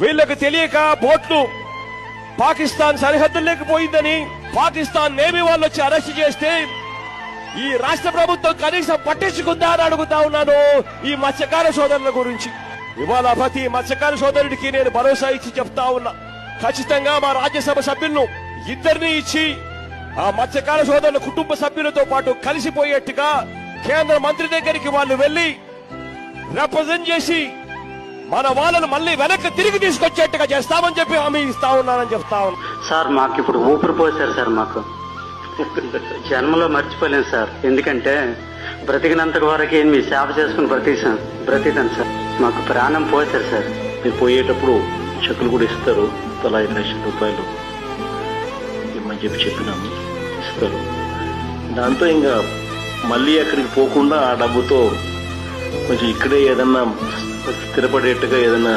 వీళ్ళకి తెలియక బోట్లు పాకిస్తాన్ సరిహద్దుల్లోకి పోయిందని పాకిస్తాన్ నేవీ వాళ్ళు వచ్చి అరెస్ట్ చేస్తే ఈ రాష్ట్ర ప్రభుత్వం కనీసం పట్టించుకుందా అని అడుగుతా ఉన్నాను ఈ మత్స్యకార సోదరుల గురించి. ఇవాళ ప్రతి మత్స్యకార సోదరుడికి నేను భరోసా ఇచ్చి చెప్తా ఉన్నా. ఖచ్చితంగా మా రాజ్యసభ సభ్యులను ఇద్దరిని ఇచ్చి ఆ మత్స్యకార సోదరుల కుటుంబ సభ్యులతో పాటు కలిసిపోయేట్టుగా కేంద్ర మంత్రి దగ్గరికి వాళ్ళు వెళ్ళి రిప్రజెంట్ చేసి మన వాళ్ళను మళ్ళీ వెనక్కి తిరిగి తీసుకొచ్చేట్టుగా చేస్తామని చెప్పి హామీ ఇస్తా ఉన్నానని చెప్తా ఉన్నా. సార్ మాకు ఇప్పుడు ఊపిరి పోసారు సార్ మాకు. జన్మలో మర్చిపోలేను సార్. ఎందుకంటే బ్రతికినంత వరకు మీ సేవ చేసుకుని బ్రతికాను బ్రతికాను సార్. మాకు ప్రాణం పోసారు సార్. మీరు పోయేటప్పుడు చెక్కులు కూడా ఇస్తారు. తలా ఐదు లక్షల రూపాయలు ఇమ్మని చెప్పి చెప్పినాము. ఇస్తారు. దాంతో ఇంకా మళ్ళీ అక్కడికి పోకుండా ఆ డబ్బుతో కొంచెం ఇక్కడే ఏదన్నా స్థిరపడేట్టుగా ఏదన్నా